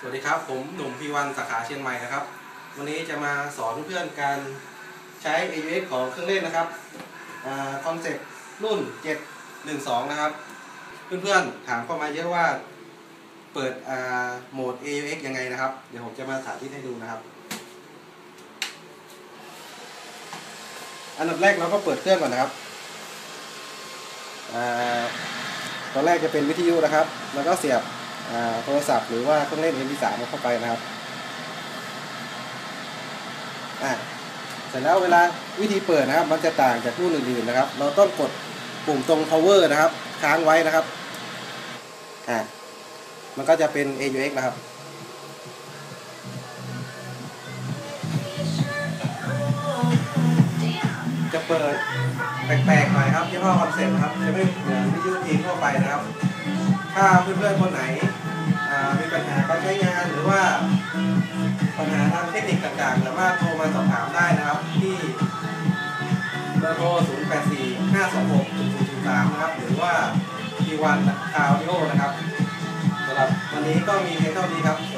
สวัสดีครับ ผมหนุ่มพีวันสาขาเชียงใหม่นะครับ วันนี้จะมาสอนเพื่อนๆการใช้ AUX ของเครื่องเล่นนะครับคอนเซ็ปต์รุ่น 712 นะครับ เพื่อนๆถามเข้ามาเยอะว่าเปิดโหมด AUX ยังไงนะครับ เดี๋ยวผมจะมาสาธิตให้ดูนะครับ อันดับแรกเราก็เปิดเครื่องก่อนนะครับอตอนแรกจะเป็นวิทยุนะครับ แล้วก็เสียบ โทรศัพท์หรือว่าเครื่องเล่น MP3 เข้าไปนะครับอ่าเสร็จแล้วเวลาวิธีเปิดนะครับ มันจะต่างจากรุ่นอื่นๆนะครับ เราต้องกดปุ่มตรง power นะครับ ค้างไว้นะครับอ่ามันก็จะเป็น AUX นะครับจะเปิดแปลกๆหน่อยครับยี่ห้อคอนเซ็ปต์นะครับจะไม่เหมือนวิทยุทีทั่วไปนะครับ ถ้าเพื่อนๆคนไหน ปัญหาการใช้งานหรือว่าปัญหาทางเทคนิคต่างๆ สามารถโทรมาสอบถามได้นะครับ ที่เบอร์โทร 0 8 4 5 2 6 0 0 3 นะครับ หรือว่า T1 คาวดิโอนะครับสำหรับวันนี้ก็มีเพียงเท่านี้ครับสวัสดีครับ